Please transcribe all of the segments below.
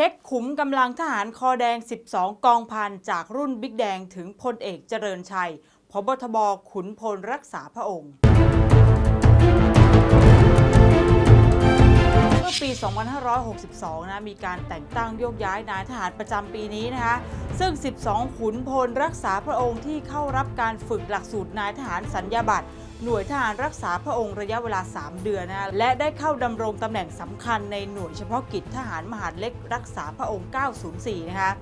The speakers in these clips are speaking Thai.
ช็คขุมกำลังทหารคอแดง 12 กองพันจากรุ่นบิ๊กแดงถึงพลเอกเจริญชัยพบทบขุนพลรักษาพระองค์ 2562 นะ มีการแต่งตั้งโยกย้ายนายทหารประจำปีนี้นะคะ ซึ่ง 12 ขุนพลรักษาพระองค์ที่เข้ารับการฝึกหลักสูตรนายทหารสัญญาบัตรหน่วยทหารรักษาพระองค์ระยะเวลา 3 เดือนนะและได้เข้าดำรงตำแหน่งสำคัญในหน่วยเฉพาะกิจทหารมหาดเล็กรักษาพระองค์ 904 นะคะ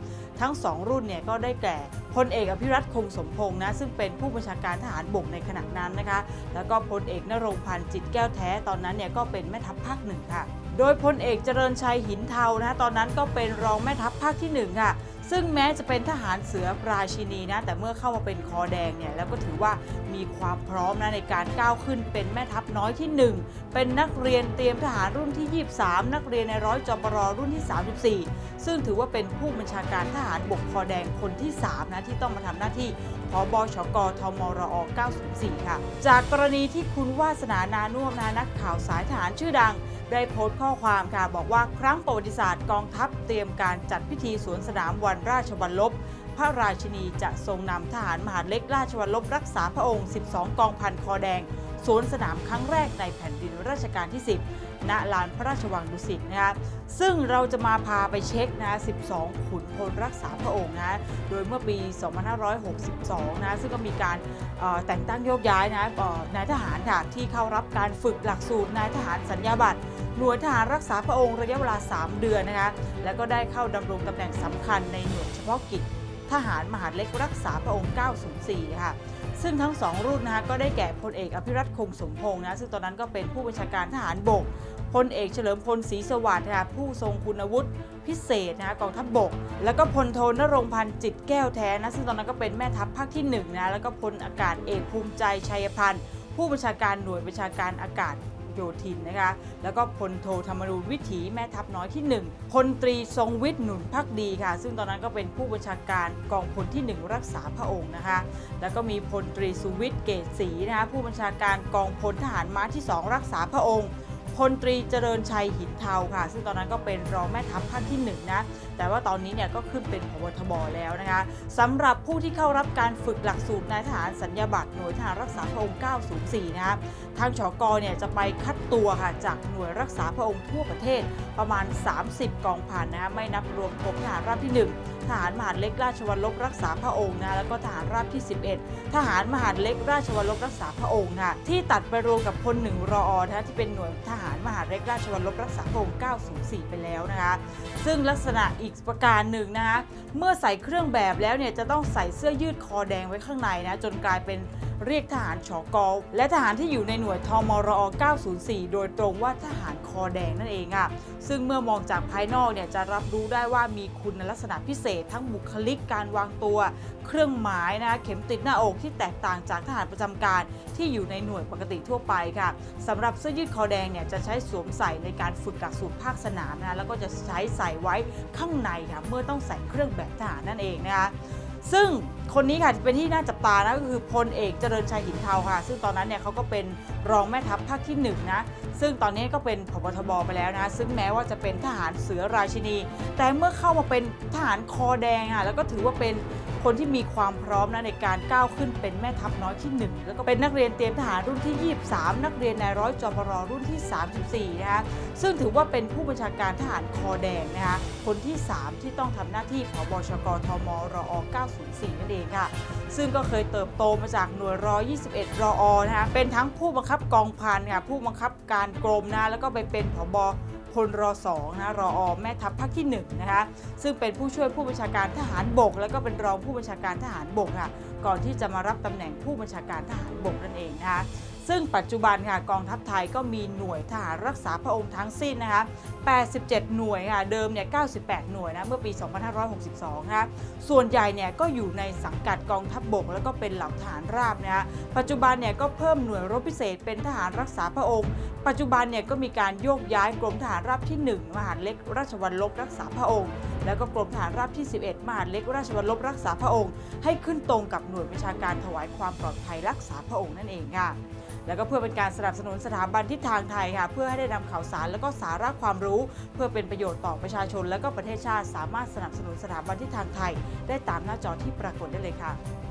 ทั้ง 2 รุ่นเนี่ยก็ได้แก่พลเอกอภิรัตคงสมพงษ์นะซึ่งเป็นผู้บัญชาการทหารบกในขณะนั้นนะคะ แล้วก็พลเอกนรงพันธ์จิตแก้วแท้ตอนนั้นเนี่ยก็เป็นแม่ทัพภาคหนึ่งค่ะ โดยพลเอกเจริญชัยหินเทานะตอนนั้นก็เป็นรองแม่ทัพภาคที่หนึ่งค่ะซึ่งแม้จะเป็นทหารเสือราชินีนะ แต่เมื่อเข้ามาเป็นคอแดงเนี่ยแล้วก็ถือว่ามีความพร้อมนะในการก้าวขึ้นเป็นแม่ทัพน้อยที่ 1 เป็นนักเรียนเตรียมทหารรุ่นที่ 23 นักเรียนในร้อยจอปรรุ่นที่ 34 ซึ่งถือว่าเป็นผู้บัญชาการทหารบกคอแดงคนที่ 3 นะ ที่ต้องมาทำหน้าที่พบชกทมรอ94 ค่ะ จากกรณีที่คุณวาสนานานุ่มนะนักข่าวสายทหารชื่อดังได้โพสต์ข้อความค่ะบอกว่าครั้งประวัติศาสตร์กองทัพเตรียมการจัดพิธีสวนสนามวันราชวัลลบพระราชินีจะทรงนำทหารมหาเล็กราชวัลลบรักษาพระองค์ 12 กองพันคอแดงสวนสนามครั้งแรกในแผ่นดินรัชกาลที่ 10 ณลานพระราชวังดุสิตนะคะซึ่งเราจะมาพาไปเช็คนะ 12 ขุนพลรักษาพระองค์นะ โดยเมื่อปี 2562 นะ ซึ่งก็มีการแต่งตั้งโยกย้ายนะนายทหารค่ะที่เข้ารับการฝึกหลักสูตรนายทหารสัญญาบัตรหน่วยทหารรักษาพระองค์ระยะเวลา 3 เดือนนะคะ แล้วก็ได้เข้าดำรงตำแหน่งสำคัญในหน่วยเฉพาะกิจทหารมหาเล็กรักษาพระองค์ 904 ค่ะ ซึ่งทั้งสองรุ่นนะคะก็ได้แก่พลเอกอภิรัตคงสมพงษ์นะ ซึ่งตอนนั้นก็เป็นผู้บัญชาการทหารบก พลเอกเฉลิมพลศรีสวัสดิ์ค่ะผู้ทรงคุณวุฒิพิเศษนะคะกองทัพบบก แล้วก็พลโทนรงพันธ์จิตแก้วแท้นะซึ่งตอนนั้นก็เป็นแม่ทัพภาคที่1นะแล้วก็พลอากาศเอกภูมิใจชัยพันธ์ผู้บัญชาการหน่วยบัญชาการอากาศโยธินนะคะ แล้วก็พลโทธรรมนูญวิถีแม่ทัพน้อยที่ 1พลตรีทรงวิทย์หนุนพักดีค่ะ ซึ่งตอนนั้นก็เป็นผู้บัญชาการกองพลที่ 1 รักษาพระองค์นะคะ แล้วก็มีพลตรีสุวิทย์เกตศรีนะคะผู้บัญชาการกองพลทหารม้าที่ 2 รักษาพระองค์ พลตรีเจริญชัยหินเทาค่ะ ซึ่งตอนนั้นก็เป็นรองแม่ทัพภาคที่1นะแต่ว่าตอนนี้เนี่ยก็ขึ้นเป็นพบทบแล้วนะคะสำหรับผู้ที่เข้ารับการฝึกหลักสูตรนายทหารสัญญาบัตรหน่วยทหารรักษาพระองค์ 904 นะคะทางชกเนี่ยจะไปคัดตัวค่ะจากหน่วยรักษาพระองค์ทั่วประเทศประมาณ 30 กองพันนะคะไม่นับรวมกรมทหารราบที่ 1 ทหารมหาดเล็กราชวัลลบรักษาพระองค์นะแล้วก็ทหารราบที่ 11 ทหารมหาดเล็กราชวัลลบรักษาพระองค์ค่ะที่ตัดไปรวมกับพลหนึ่งรอนะที่เป็นหน่วยทหารมหาดเล็กราชวัลลบรักษาพระองค์904 ไปแล้วนะคะ ซึ่งลักษณะอีกประการหนึ่งนะคะเมื่อใส่เครื่องแบบแล้วเนี่ยจะต้องใส่เสื้อยืดคอแดงไว้ข้างในนะจนกลายเป็น เรียกทหารชอกอและทหารที่อยู่ในหน่วยทมรอ 904 โดยตรงว่าทหารคอแดงนั่นเองอะซึ่งเมื่อมองจากภายนอกเนี่ยจะรับรู้ได้ว่ามีคุณลักษณะพิเศษ ทั้งบุคลิกการวางตัว เครื่องหมายนะคะเข็มติดหน้าอกที่แตกต่างจากทหารประจำการที่อยู่ในหน่วยปกติทั่วไปค่ะสำหรับเสื้อยืดคอแดงเนี่ยจะใช้สวมใส่ในการฝึกหลักสูตรภาคสนามนะแล้วก็จะใช้ใส่ไว้ข้างในค่ะเมื่อต้องใส่เครื่องแบบทหารนั่นเองนะคะ ซึ่งคนนี้ค่ะเป็นที่น่าจับตานะก็คือพลเอกเจริญชัยหินเทาค่ะ ซึ่งตอนนั้นเนี่ยเขาก็เป็นรองแม่ทัพภาคที่หนึ่งนะซึ่งตอนนี้ก็เป็นพบทบไปแล้วนะ ซึ่งแม้ว่าจะเป็นทหารเสือราชินี แต่เมื่อเข้ามาเป็นทหารคอแดงอะแล้วก็ถือว่าเป็น คนที่มีความพร้อมนะในการก้าวขึ้นเป็นแม่ทัพน้อยที่ 1 แล้วก็เป็นนักเรียนเตรียมทหารรุ่นที่ 23 นักเรียนนายร้อยจปรรุ่นที่ 34 นะคะซึ่งถือว่าเป็นผู้บัญชาการทหารคอแดงนะคะคนที่ 3 ที่ต้องทำหน้าที่ผบชกทมรอ 904 นั่นเองค่ะ ซึ่งก็เคยเติบโตมาจากหน่วยรอ21 รออนะคะเป็นทั้งผู้บังคับกองพันค่ะผู้บังคับการกรมนะแล้วก็ไปเป็นผบ พลรอสองนะรออแม่ทัพภาคที่1นะคะซึ่งเป็นผู้ช่วยผู้บัญชาการทหารบก แล้วก็เป็นรองผู้บัญชาการทหารบกค่ะก่อนที่จะมารับตำแหน่งผู้บัญชาการทหารบกนั่นเองนะคะ ซึ่งปัจจุบันค่ะกองทัพไทยก็มีหน่วยทหารรักษาพระองค์ทั้งสิ้นนะคะ 87 หน่วยค่ะ เดิมเนี่ย 98 หน่วยนะ เมื่อปี 2562 นะคะส่วนใหญ่เนี่ยก็อยู่ในสังกัดกองทัพบบก แล้วก็เป็นเหล่าทหารราบนะคะปัจจุบันเนี่ยก็เพิ่มหน่วยรบพิเศษเป็นทหารรักษาพระองค์ ปัจจุบันเนี่ยก็มีการโยกย้ายกรมทหารราบที่ 1 มหาดเล็กราชวัลลบรักษาพระองค์ แล้วก็กรมทหารราบที่ 11 มหาดเล็กราชวัลลบรักษาพระองค์ ให้ขึ้นตรงกับหน่วยบัญชาการถวายความปลอดภัยรักษาพระองค์นั่นเองค่ะ แล้วก็เพื่อเป็นการสนับสนุนสถาบันทิศทางไทยค่ะเพื่อให้ได้นำข่าวสารและก็สาระความรู้ เพื่อเป็นประโยชน์ต่อประชาชน และก็ประเทศชาติ สามารถสนับสนุนสถาบันทิศทางไทย ได้ตามหน้าจอที่ปรากฏได้เลยค่ะ